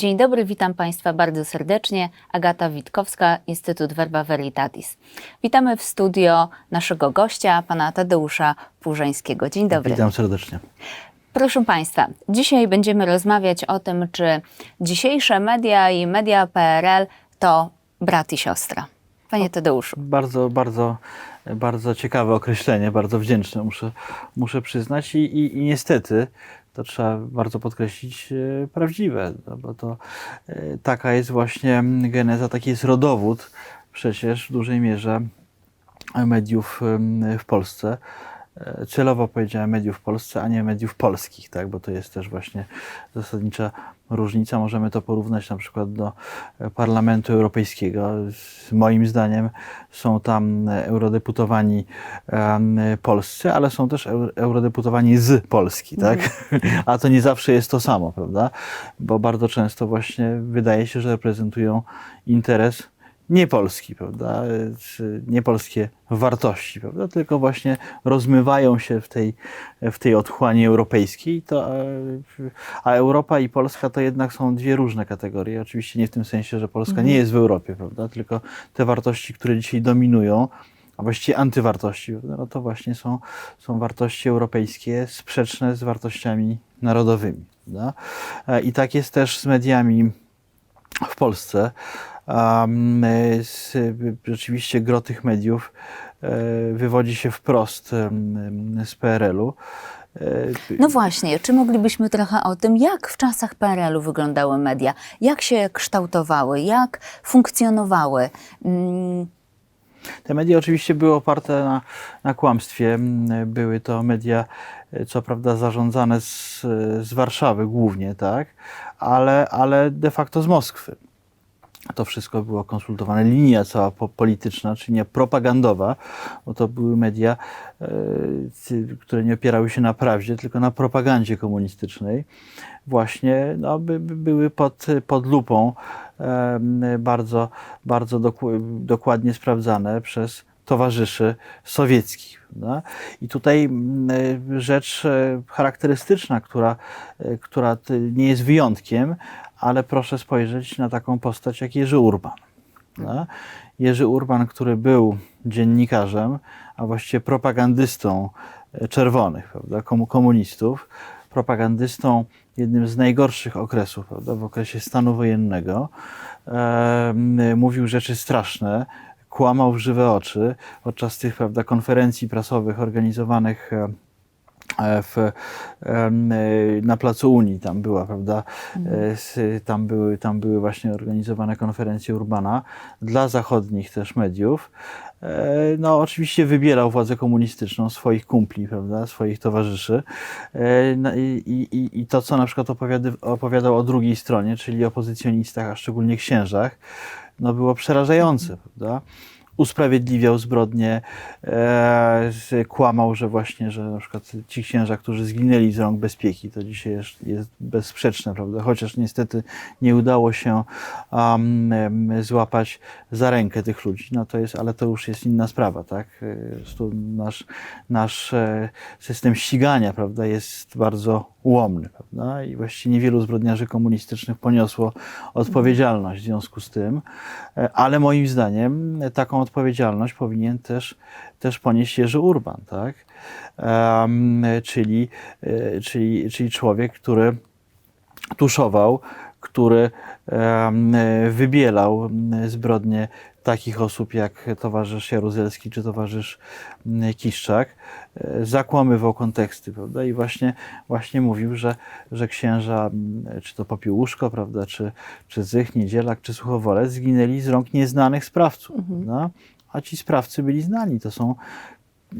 Dzień dobry, witam Państwa bardzo serdecznie. Agata Witkowska, Instytut Verba Veritatis. Witamy w studio naszego gościa, pana Tadeusza Płużeńskiego. Dzień dobry. Witam serdecznie. Proszę Państwa, dzisiaj będziemy rozmawiać o tym, czy dzisiejsze media i media PRL to brat i siostra. Panie Tadeuszu. Bardzo, bardzo, bardzo ciekawe określenie, bardzo wdzięczne, muszę, muszę przyznać. I, i, I niestety, to trzeba bardzo podkreślić, e, prawdziwe, no bo to e, taka jest właśnie geneza, taki jest rodowód przecież w dużej mierze mediów w Polsce. E, Celowo powiedziałem mediów w Polsce, a nie mediów polskich, tak? bo to jest też właśnie zasadnicza różnica. Możemy to porównać na przykład do e, Parlamentu Europejskiego. Moim zdaniem są tam e, eurodeputowani polscy, ale są też eu- eurodeputowani z Polski, tak? A to nie zawsze jest to samo, prawda? Bo bardzo często właśnie wydaje się, że reprezentują interes nie Polski, prawda, czy nie polskie wartości, prawda, tylko właśnie rozmywają się w tej, w tej otchłani europejskiej, to, e, a Europa i Polska to jednak są dwie różne kategorie. Oczywiście nie w tym sensie, że Polska nie jest w Europie, prawda, tylko te wartości, które dzisiaj dominują, a właściwie antywartości, no to właśnie są, są wartości europejskie sprzeczne z wartościami narodowymi. Prawda? E, I tak jest też z mediami w Polsce. Um, e, z, rzeczywiście gro tych mediów e, wywodzi się wprost z PRL-u. E, No właśnie, czy moglibyśmy trochę o tym, jak w czasach PRL-u wyglądały media, jak się kształtowały, jak funkcjonowały? Mm, Te media oczywiście były oparte na, na kłamstwie. Były to media, e, co prawda, zarządzane z, z Warszawy głównie, tak, ale, ale de facto z Moskwy. To wszystko było konsultowane. Linia cała po, polityczna, czyli nie propagandowa, bo to były media, e,cy- które nie opierały się na prawdzie, tylko na propagandzie komunistycznej. Właśnie no, by, by były pod, pod lupą bardzo, bardzo dokładnie sprawdzane przez towarzyszy sowieckich. I tutaj e, rzecz e, charakterystyczna, która, e, która nie jest wyjątkiem, ale proszę spojrzeć na taką postać jak Jerzy Urban. prawda? Jerzy Urban, który był dziennikarzem, a właściwie propagandystą e, czerwonych, prawda, komu- komunistów, propagandystą jednym z najgorszych okresów, prawda, w okresie stanu wojennego. E, mówił rzeczy straszne, kłamał w żywe oczy podczas tych prawda, konferencji prasowych organizowanych e, w, em, e, na Placu Unii tam była, prawda? E, s- Tam były, tam były właśnie organizowane konferencje Urbana dla zachodnich też mediów. E, No, oczywiście wybierał władzę komunistyczną, swoich kumpli, prawda, swoich towarzyszy. E, no I, i, I to, co na przykład opowiady, opowiadał o drugiej stronie, czyli opozycjonistach, a szczególnie księżach, no było przerażające, prawda? Usprawiedliwiał zbrodnie, e, kłamał, że właśnie, że na przykład ci księża, którzy zginęli z rąk bezpieki, to dzisiaj jest, jest bezsprzeczne, prawda? Chociaż niestety nie udało się um, złapać za rękę tych ludzi, no to jest, ale to już jest inna sprawa, tak? E, Nasz, nasz e, system ścigania, prawda, jest bardzo ułomny, prawda? I właściwie niewielu zbrodniarzy komunistycznych poniosło odpowiedzialność w związku z tym, E, ale moim zdaniem taką odpowiedzialność powinien też, też ponieść Jerzy Urban, tak? Em, czyli, e, czyli, czyli człowiek, który tuszował, który e, wybielał zbrodnie takich osób jak towarzysz Jaruzelski czy towarzysz m, Kiszczak, e, zakłamywał konteksty, prawda? I właśnie, właśnie mówił, że, że księża, m, czy to Popiełuszko, prawda, czy, czy Zych, Niedzielak, czy Suchowolec zginęli z rąk nieznanych sprawców, prawda? A ci sprawcy byli znani, to są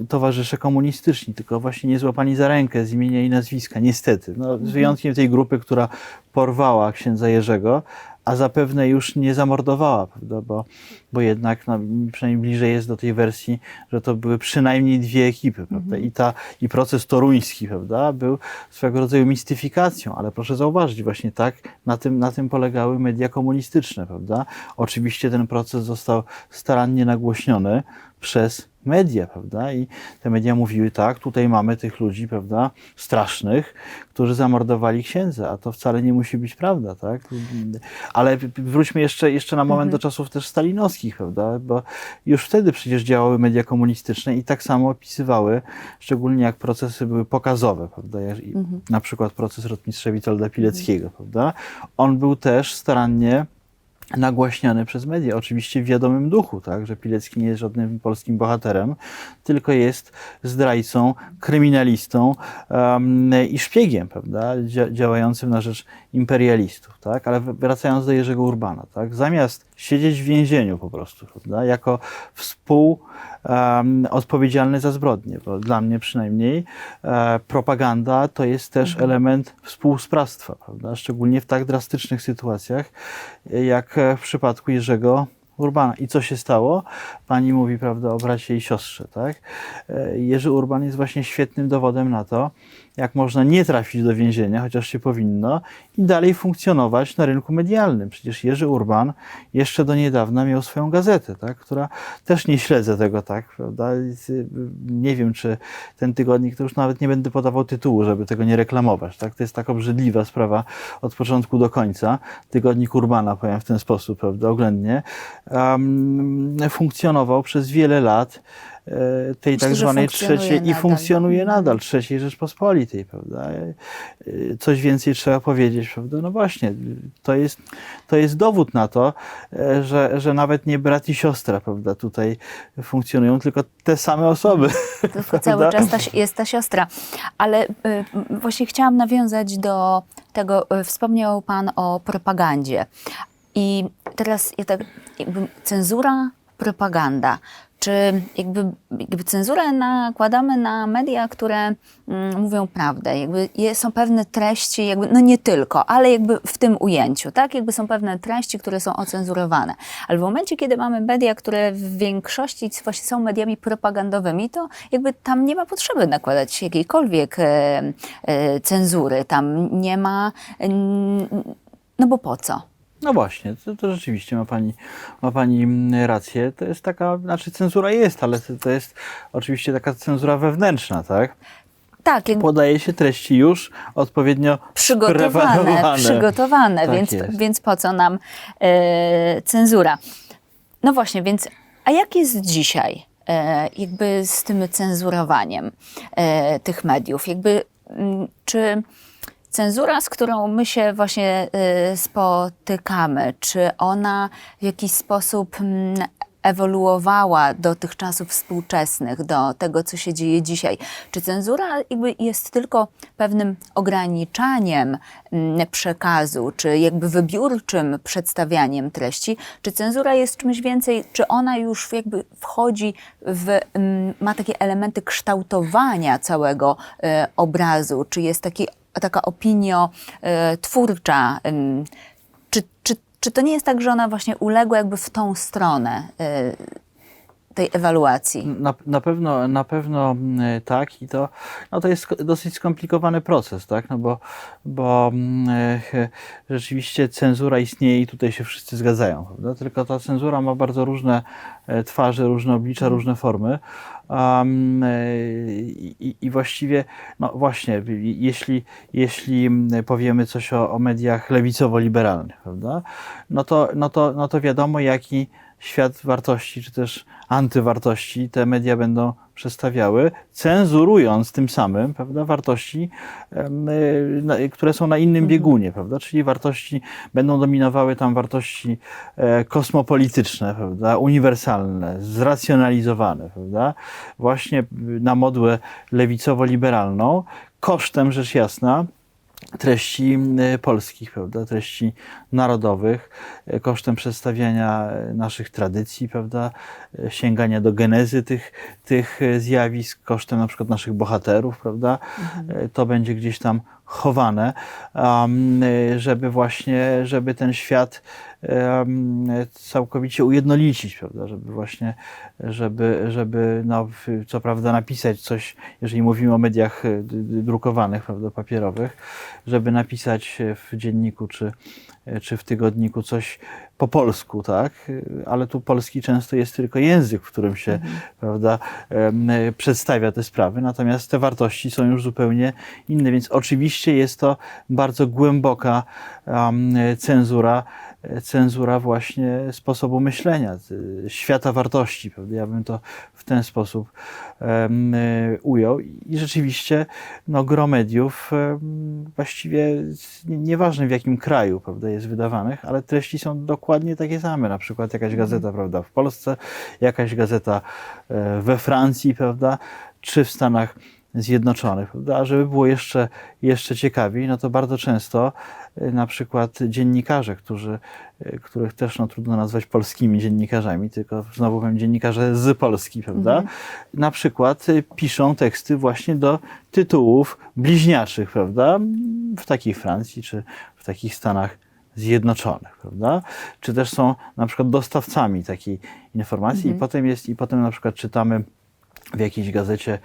towarzysze komunistyczni, tylko właśnie nie złapani za rękę z imienia i nazwiska, niestety. No, z wyjątkiem tej grupy, która porwała księdza Jerzego, a zapewne już nie zamordowała, prawda? Bo, bo jednak no, przynajmniej bliżej jest do tej wersji, że to były przynajmniej dwie ekipy, prawda? I, ta, I proces toruński, prawda, był swego rodzaju mistyfikacją, ale proszę zauważyć, właśnie tak na tym, na tym polegały media komunistyczne, prawda? Oczywiście ten proces został starannie nagłośniony, przez media, prawda? I te media mówiły tak, tutaj mamy tych ludzi, prawda, strasznych, którzy zamordowali księdza, a to wcale nie musi być prawda, tak? Ale wróćmy jeszcze, jeszcze na moment do czasów też stalinowskich, prawda? Bo już wtedy przecież działały media komunistyczne i tak samo opisywały, szczególnie jak procesy były pokazowe, prawda? I Na przykład proces rotmistrza Witolda Pileckiego, prawda? On był też starannie nagłaśniany przez media, oczywiście w wiadomym duchu, tak, że Pilecki nie jest żadnym polskim bohaterem, tylko jest zdrajcą, kryminalistą em, i szpiegiem, prawda, dzia- działającym na rzecz imperialistów, tak, ale wracając do Jerzego Urbana, tak, zamiast siedzieć w więzieniu po prostu, prawda, jako współ em, odpowiedzialny za zbrodnie, bo dla mnie przynajmniej e, propaganda to jest też element współsprawstwa, prawda? szczególnie w tak drastycznych sytuacjach, jak w przypadku Jerzego Urbana. I co się stało? Pani mówi prawda, o bracie i siostrze. Tak? E, Jerzy Urban jest właśnie świetnym dowodem na to, jak można nie trafić do więzienia, chociaż się powinno, i dalej funkcjonować na rynku medialnym. Przecież Jerzy Urban jeszcze do niedawna miał swoją gazetę, tak, która też nie śledzę tego tak, prawda? Nie wiem, czy ten tygodnik, to już nawet nie będę podawał tytułu, żeby tego nie reklamować. Tak? To jest tak obrzydliwa sprawa od początku do końca. Tygodnik Urbana, powiem w ten sposób, prawda, oględnie, um, funkcjonował przez wiele lat tej Myślę, tak zwanej trzeciej i nadal. funkcjonuje nadal trzeciej Rzeczpospolitej, prawda? E, e, Coś więcej trzeba powiedzieć, prawda? No właśnie, to jest, to jest dowód na to, e, że, że nawet nie brat i siostra, prawda, tutaj funkcjonują, tylko te same osoby. Tylko cały czas ta, jest ta siostra. Ale właśnie chciałam nawiązać do tego, wspomniał Pan o propagandzie. I teraz ja tak, jakby cenzura, propaganda. Czy jakby, jakby cenzurę nakładamy na media, które mm, mówią prawdę? Jakby są pewne treści, jakby, no nie tylko, ale jakby w tym ujęciu, tak? Jakby są pewne treści, które są ocenzurowane. Ale w momencie, kiedy mamy media, które w większości właśnie są mediami propagandowymi, to jakby tam nie ma potrzeby nakładać jakiejkolwiek e, e, cenzury. Tam nie ma, mm, no bo po co? No właśnie, to, to rzeczywiście ma pani, ma pani mm, rację. To jest taka, znaczy cenzura jest, ale to, to jest oczywiście taka cenzura wewnętrzna, tak? Tak, jakby Podaje się treści już odpowiednio przygotowane, przygotowane, Tak więc, jest. więc po co nam e, cenzura? No właśnie, więc a jak jest dzisiaj e, jakby z tym cenzurowaniem e, tych mediów? Jakby mm, czy cenzura, z którą my się właśnie e, spotykamy, czy ona w jakiś sposób mm, ewoluowała do tych czasów współczesnych, do tego, co się dzieje dzisiaj? Czy cenzura jakby jest tylko pewnym ograniczaniem mm, przekazu, czy jakby wybiórczym przedstawianiem treści? Czy cenzura jest czymś więcej? Czy ona już jakby wchodzi w, mm, ma takie elementy kształtowania całego e, obrazu? Czy jest taki, taka opinio e, twórcza? Czy, czy, czy to nie jest tak, że ona właśnie uległa jakby w tą stronę e, tej ewaluacji? Na, na pewno, na pewno mm, tak i to, no to jest dosyć skomplikowany proces, tak, no bo, bo mm, e, rzeczywiście cenzura istnieje i tutaj się wszyscy zgadzają, prawda? tylko ta cenzura ma bardzo różne e, twarze, różne oblicza, różne formy um, i, i właściwie, no właśnie, jeśli, jeśli powiemy coś o, o mediach lewicowo-liberalnych, prawda, no to, no, to, no to wiadomo jaki świat wartości, czy też antywartości te media będą przedstawiały, cenzurując tym samym prawda, wartości, y, które są na innym biegunie, prawda? czyli wartości, będą dominowały tam wartości e, kosmopolityczne, prawda? uniwersalne, zracjonalizowane, prawda? właśnie y, na modłę lewicowo-liberalną, kosztem rzecz jasna treści e, polskich, prawda, treści narodowych, e, kosztem przedstawiania e, naszych tradycji, prawda, sięgania do genezy tych, tych zjawisk, kosztem na przykład naszych bohaterów, prawda, E, to będzie gdzieś tam chowane, um, żeby właśnie, żeby ten świat em, całkowicie ujednolicić, prawda, żeby właśnie, żeby, żeby no, co prawda napisać coś, jeżeli mówimy o mediach d- drukowanych, prawda, papierowych, żeby napisać w dzienniku czy, e, czy w tygodniku coś po polsku, tak? Ale tu polski często jest tylko język, w którym się prawda, em, y, przedstawia te sprawy, natomiast te wartości są już zupełnie inne, więc oczywiście jest to bardzo głęboka cenzura, cenzura właśnie sposobu myślenia, y, świata wartości, prawda? Ja bym to w ten sposób y, ujął i rzeczywiście no, gro mediów właściwie nieważne w jakim kraju prawda, jest wydawanych, ale treści są dokładnie takie same. Na przykład jakaś gazeta prawda, w Polsce, jakaś gazeta e, we Francji, prawda, czy w Stanach Zjednoczonych. Prawda? A żeby było jeszcze, jeszcze ciekawiej, no to bardzo często na przykład dziennikarze, którzy, e, których też no, trudno nazwać polskimi dziennikarzami, tylko znowu powiem dziennikarze z Polski, prawda? Na przykład e, piszą teksty właśnie do tytułów bliźniaczych, prawda? W takiej Francji czy w takich Stanach Zjednoczonych, prawda? Czy też są na przykład dostawcami takiej informacji i potem jest, i potem na przykład czytamy w jakiejś gazecie,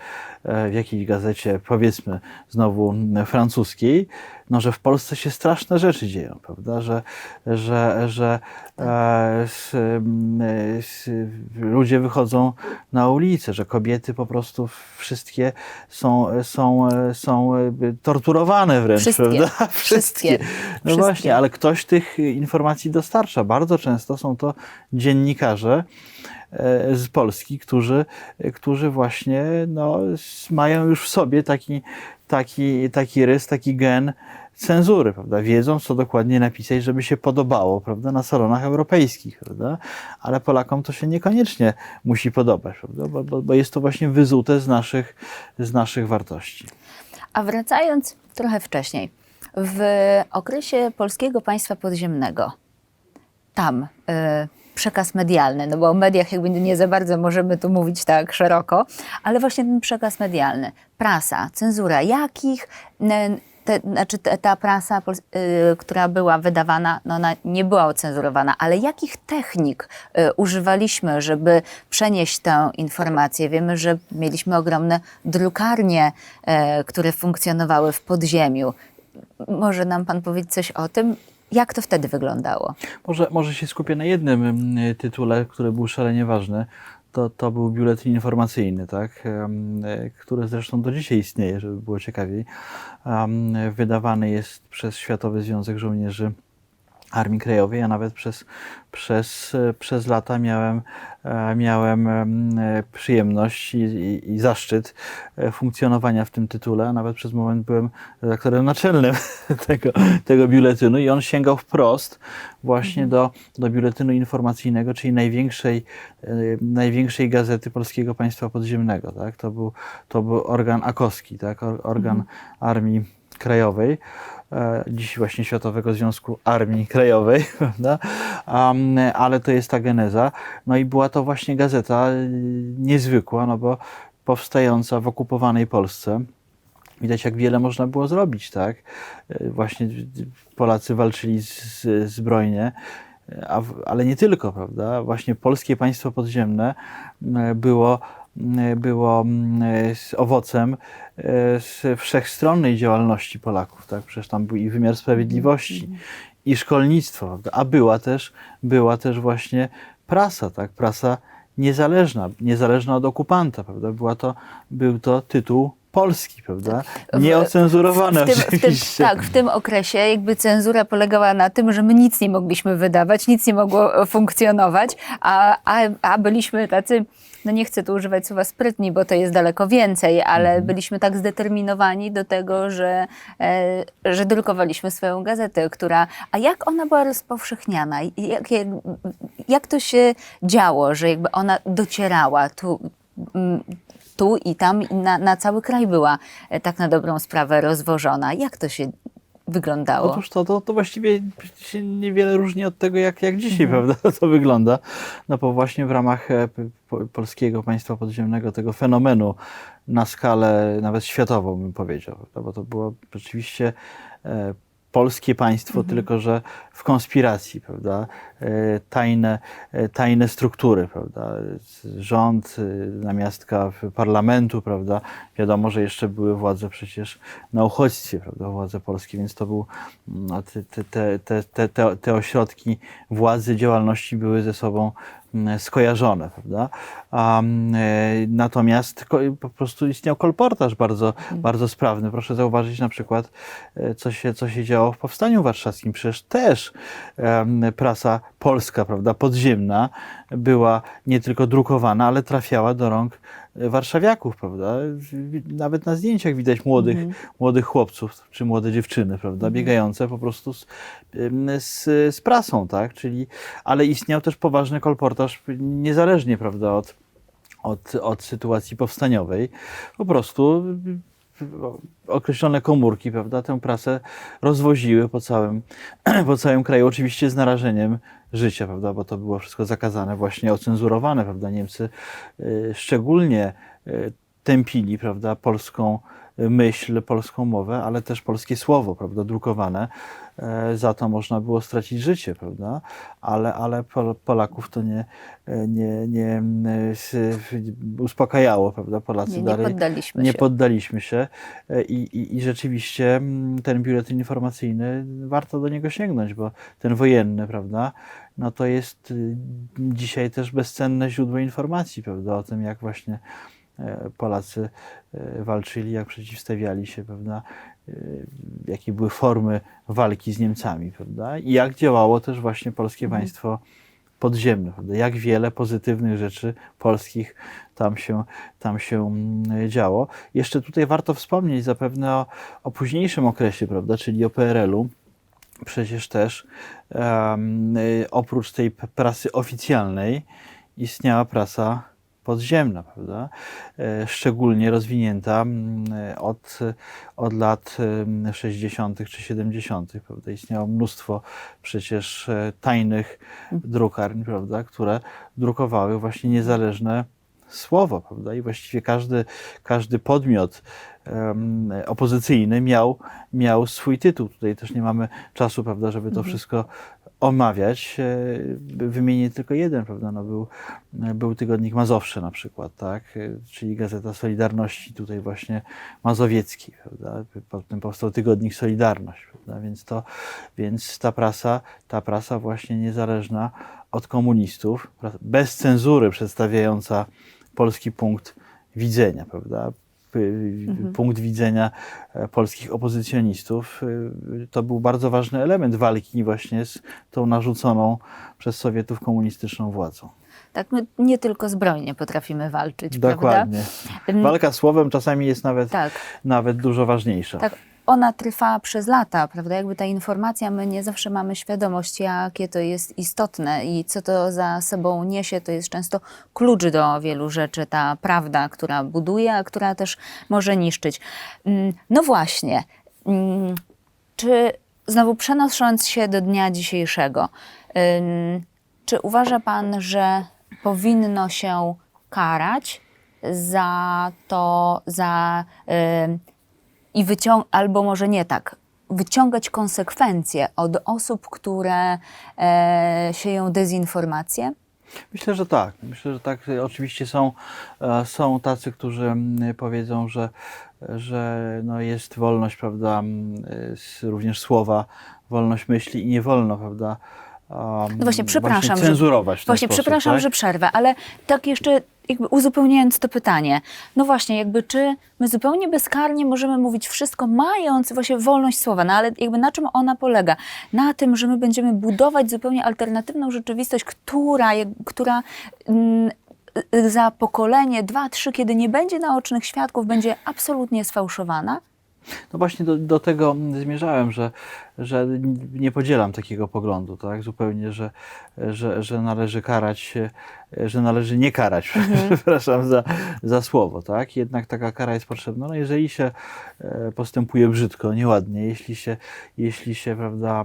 e, w jakiejś gazecie, powiedzmy znowu m, francuskiej, no, że w Polsce się straszne rzeczy dzieją, prawda? Że, że, że e, s, e, s, ludzie wychodzą na ulicę, że kobiety po prostu wszystkie są, są, e, są e, torturowane wręcz, Wszystkie. prawda? Wszystkie. No Wszystkie. właśnie, ale ktoś tych informacji dostarcza. Bardzo często są to dziennikarze, e, z Polski, którzy, którzy właśnie no, mają już w sobie taki, taki, taki rys, taki gen cenzury, prawda? Wiedzą, co dokładnie napisać, żeby się podobało, prawda? Na salonach europejskich, prawda? Ale Polakom to się niekoniecznie musi podobać, prawda? Bo, bo, bo jest to właśnie wyzute z naszych, z naszych wartości. A wracając trochę wcześniej, w okresie polskiego państwa podziemnego, tam y, przekaz medialny, no bo o mediach jakby nie za bardzo możemy tu mówić tak szeroko, ale właśnie ten przekaz medialny, prasa, cenzura, jakich, te, znaczy te, ta prasa, y, która była wydawana, no ona nie była ocenzurowana, ale jakich technik y, używaliśmy, żeby przenieść tę informację? Wiemy, że mieliśmy ogromne drukarnie, y, które funkcjonowały w podziemiu. Może nam pan powiedzieć coś o tym? Jak to wtedy wyglądało? Może, może się skupię na jednym mm, tytule, który był szalenie ważny. To, to był biuletyn informacyjny, tak? E, który zresztą do dzisiaj istnieje, żeby było ciekawiej. Wydawany jest przez Światowy Związek Żołnierzy Armii Krajowej, a nawet przez, przez, przez lata miałem, e, miałem em, e, przyjemność i, i, i zaszczyt e, funkcjonowania w tym tytule, nawet przez moment byłem redaktorem naczelnym tego, tego biuletynu i on sięgał wprost właśnie do, do biuletynu informacyjnego, czyli największej, największej gazety Polskiego Państwa Podziemnego. Tak? To, był, to był organ akowski, tak? Or, organ Armii Krajowej dziś właśnie Światowego Związku Armii Krajowej, prawda? Ale to jest ta geneza. No i była to właśnie gazeta y, niezwykła, no bo powstająca w okupowanej Polsce. Widać, jak wiele można było zrobić, tak? Y, Właśnie Polacy walczyli z, zbrojnie, ale nie tylko, prawda? Właśnie polskie państwo podziemne było, było y, z owocem y, wszechstronnej działalności Polaków, tak? Przecież tam był i wymiar sprawiedliwości, i szkolnictwo, prawda? A była też, była też właśnie prasa, tak? Prasa niezależna, niezależna od okupanta, prawda? Była to, był to tytuł polski, prawda? Nieocenzurowany w tym, w tym, tak, w tym okresie jakby cenzura polegała na tym, że my nic nie mogliśmy wydawać, nic nie mogło e, funkcjonować, a, a, a byliśmy tacy, no nie chcę tu używać słowa sprytni, bo to jest daleko więcej, ale Mhm. byliśmy tak zdeterminowani do tego, że, e, że drukowaliśmy swoją gazetę, która, a jak ona była rozpowszechniana? Jak, jak, jak to się działo, że jakby ona docierała tu, tu i tam i na, na cały kraj była e, tak na dobrą sprawę rozwożona. Jak to się wyglądało? Otóż to, to, to właściwie się niewiele różni od tego, jak, jak dzisiaj, prawda, to wygląda. No bo właśnie w ramach e, polskiego państwa podziemnego tego fenomenu na skalę nawet światową, bym powiedział, prawda? bo to było rzeczywiście e, polskie państwo, tylko że w konspiracji, prawda? E, Tajne, e, tajne struktury, prawda? Rząd, e, namiastka w parlamentu, prawda? Wiadomo, że jeszcze były władze przecież na uchodźstwie, prawda? Władze polskie, więc to był, no, te, te, te, te, te, te, ośrodki władzy, działalności były ze sobą skojarzone, prawda? Mm, e, natomiast po prostu istniał kolportaż bardzo, bardzo sprawny. Proszę zauważyć na przykład, e, co się, co się działo w Powstaniu Warszawskim. Przecież też prasa polska, prawda, podziemna była nie tylko drukowana, ale trafiała do rąk e, warszawiaków, prawda? Nawet na zdjęciach widać młodych, młodych chłopców czy młode dziewczyny, prawda, biegające po prostu z, z, z prasą, tak? Czyli, ale istniał też poważny kolportaż niezależnie, prawda, od, od, od sytuacji powstaniowej. Po prostu określone komórki, prawda, tę prasę rozwoziły po całym, po całym kraju, oczywiście z narażeniem życia, prawda, bo to było wszystko zakazane, właśnie ocenzurowane, prawda. Niemcy y, szczególnie y, tępili, prawda, polską myśl, polską mowę, ale też polskie słowo, prawda, drukowane. E, Za to można było stracić życie, prawda, ale, ale Pol- Polaków to nie, nie, nie uspokajało, prawda, Polacy Nie, nie dalej poddaliśmy nie się. poddaliśmy się. E, i, i, i rzeczywiście ten biuletyn informacyjny, warto do niego sięgnąć, bo ten wojenny, prawda, no to jest y, dzisiaj też bezcenne źródło informacji, prawda, o tym jak właśnie Polacy e, walczyli, jak przeciwstawiali się, prawda, e, jakie były formy walki z Niemcami, prawda, i jak działało też właśnie polskie państwo podziemne, prawda? jak wiele pozytywnych rzeczy polskich tam się, tam się mm, działo. Jeszcze tutaj warto wspomnieć zapewne o, o późniejszym okresie, prawda? czyli o PRL-u. Przecież też y, oprócz tej prasy oficjalnej istniała prasa podziemna, prawda? E, Szczególnie rozwinięta mm, od, od lat em, 60. czy 70., prawda? Istniało mnóstwo przecież e, tajnych drukarni, prawda? Które drukowały właśnie niezależne słowo, prawda? I właściwie każdy, każdy podmiot opozycyjny miał, miał swój tytuł. Tutaj też nie mamy czasu, prawda, żeby to wszystko omawiać. E, Wymienię tylko jeden, prawda? No był, był tygodnik Mazowsze na przykład, tak? E, Czyli Gazeta Solidarności tutaj właśnie mazowieckiej, prawda? Potem powstał tygodnik Solidarność, prawda? Więc to, więc ta prasa, ta prasa właśnie niezależna od komunistów, bez cenzury przedstawiająca polski punkt widzenia, prawda? P- Punkt widzenia e, polskich opozycjonistów. y, To był bardzo ważny element walki właśnie z tą narzuconą przez Sowietów komunistyczną władzą. Tak, my nie tylko zbrojnie potrafimy walczyć, Dokładnie. prawda? Walka słowem czasami jest nawet, Tak. nawet dużo ważniejsza. Tak, ona trwa przez lata, prawda? Jakby ta informacja, my nie zawsze mamy świadomość, jakie to jest istotne i co to za sobą niesie. To jest często klucz do wielu rzeczy, ta prawda, która buduje, a która też może niszczyć. Mm, No właśnie, mm, czy znowu przenosząc się do dnia dzisiejszego, czy uważa Pan, że powinno się karać za to, za ym, i wyciąg- albo może nie tak, wyciągać konsekwencje od osób, które e, sieją dezinformację? Myślę, że tak. Myślę, że tak. Oczywiście są, e, są tacy, którzy powiedzą, że, że no jest wolność, prawda, również słowa, wolność myśli i nie wolno, prawda, um, No właśnie, przepraszam, że- cenzurować ten Właśnie, sposób, przepraszam, tak? że przerwę, ale tak jeszcze jakby uzupełniając to pytanie, no właśnie, jakby czy my zupełnie bezkarnie możemy mówić wszystko, mając właśnie wolność słowa, no ale jakby na czym ona polega? Na tym, że my będziemy budować zupełnie alternatywną rzeczywistość, która, która mm, za pokolenie, dwa, trzy, kiedy nie będzie naocznych świadków, będzie absolutnie sfałszowana? No właśnie do, do tego zmierzałem, że, że nie podzielam takiego poglądu, tak? Zupełnie, że, że, że należy karać że należy nie karać, przepraszam za, za słowo, tak? Jednak taka kara jest potrzebna. No jeżeli się e, postępuje brzydko, nieładnie, jeśli się, jeśli się prawda,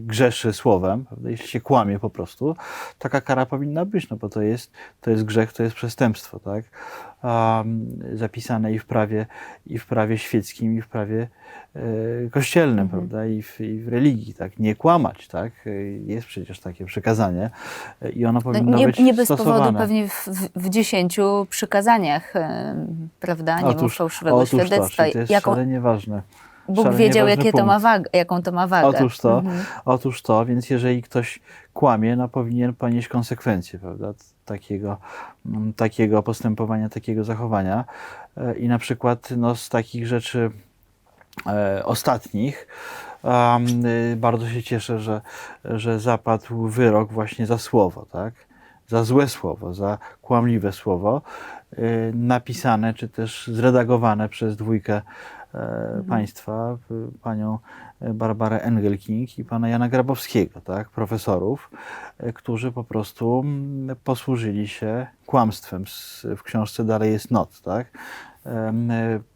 grzeszy słowem, prawda, jeśli się kłamie po prostu, taka kara powinna być, no bo to jest, to jest grzech, to jest przestępstwo, tak? Zapisane i w prawie, i w prawie świeckim, i w prawie e, kościelnym, prawda, I w, i w religii, tak? Nie kłamać, tak? E, Jest przecież takie przekazanie e, i ono No, powinno nie, być nie bez stosowane. powodu pewnie w, dziesięciu przykazaniach, prawda? Nie było fałszywego otóż to, świadectwa. czyli to jest Jaką, szalenie ważne. Bóg wiedział, jakie to ma wagę, jaką to ma wagę. Otóż to, Mhm. otóż to, więc jeżeli ktoś kłamie, no powinien ponieść konsekwencje, prawda, takiego, mm, takiego postępowania, takiego zachowania. E, I na przykład no, z takich rzeczy e, ostatnich y, bardzo się cieszę, że, że zapadł wyrok właśnie za słowo, tak? Za złe słowo, za kłamliwe słowo, y, napisane czy też zredagowane przez dwójkę e, państwa, y, panią Barbarę Engelking i pana Jana Grabowskiego, tak, profesorów, e, którzy po prostu posłużyli się kłamstwem. W książce dalej jest not, tak, e,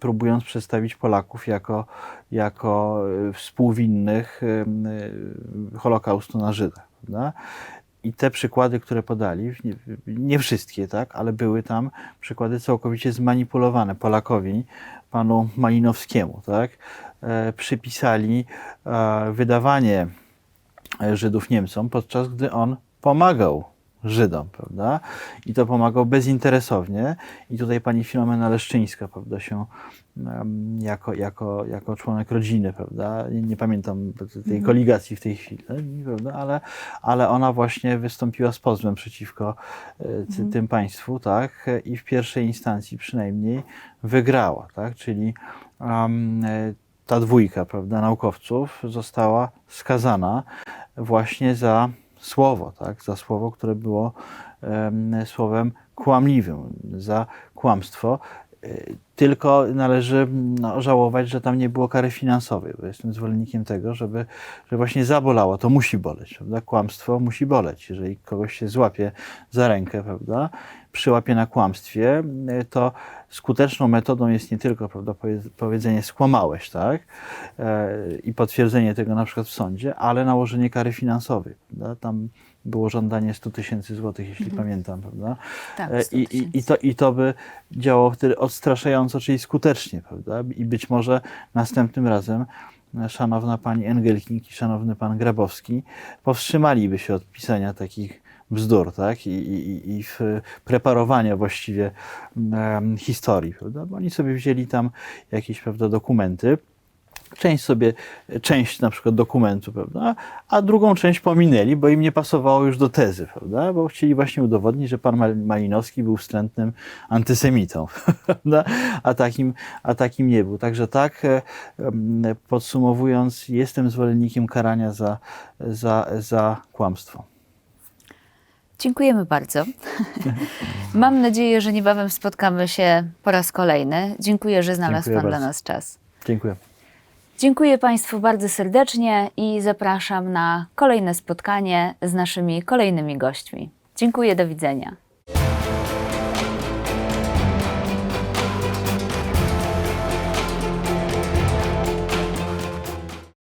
próbując przedstawić Polaków jako, jako e, współwinnych e, Holokaustu na Żydach. Prawda? I te przykłady, które podali, nie, wszystkie, tak, ale były tam przykłady całkowicie zmanipulowane Polakowi, panu Malinowskiemu, tak, e, przypisali e, wydawanie e, Żydów Niemcom, podczas gdy on pomagał Żydom, prawda? I to pomagał bezinteresownie. I tutaj pani Filomena Leszczyńska, prawda, się jako, jako, jako członek rodziny, prawda? Nie, nie pamiętam tej koligacji w tej chwili, prawda? Ale, ale ona właśnie wystąpiła z pozwem przeciwko e, ty, tym państwu, tak? I w pierwszej instancji przynajmniej wygrała, tak? Czyli e, ta dwójka, prawda, naukowców została skazana właśnie za słowo, tak, za słowo, które było em, słowem kłamliwym, za kłamstwo. Tylko należy no, żałować, że tam nie było kary finansowej, bo jestem zwolennikiem tego, żeby, żeby właśnie zabolało. To musi boleć, prawda? Kłamstwo musi boleć. Jeżeli kogoś się złapie za rękę, prawda? Przyłapie na kłamstwie, y, to skuteczną metodą jest nie tylko prawda, powie- powiedzenie skłamałeś, tak? E, I potwierdzenie tego na przykład w sądzie, ale nałożenie kary finansowej. Prawda? Tam było żądanie 100 tysięcy złotych, jeśli pamiętam, prawda? Tak, E, 100 I, i, i, to, I to by działało wtedy odstraszająco, czyli skutecznie, prawda? I być może następnym razem e, szanowna pani Engelking i szanowny pan Grabowski powstrzymaliby się od pisania takich bzdur, tak? I, i, i- preparowania właściwie em, historii, prawda? Bo oni sobie wzięli tam jakieś, prawda, dokumenty, część sobie, część na przykład dokumentu, prawda, a drugą część pominęli, bo im nie pasowało już do tezy, prawda, bo chcieli właśnie udowodnić, że pan Mal- Malinowski był wstrętnym antysemitą, prawda, a takim, a takim nie był. Także tak, e, podsumowując, jestem zwolennikiem karania za, za, za kłamstwo. Dziękujemy bardzo. Mam nadzieję, że niebawem spotkamy się po raz kolejny. Dziękuję, że znalazł Dziękuję Pan dla bardzo. nas czas. Dziękuję. Dziękuję Państwu bardzo serdecznie i zapraszam na kolejne spotkanie z naszymi kolejnymi gośćmi. Dziękuję, do widzenia.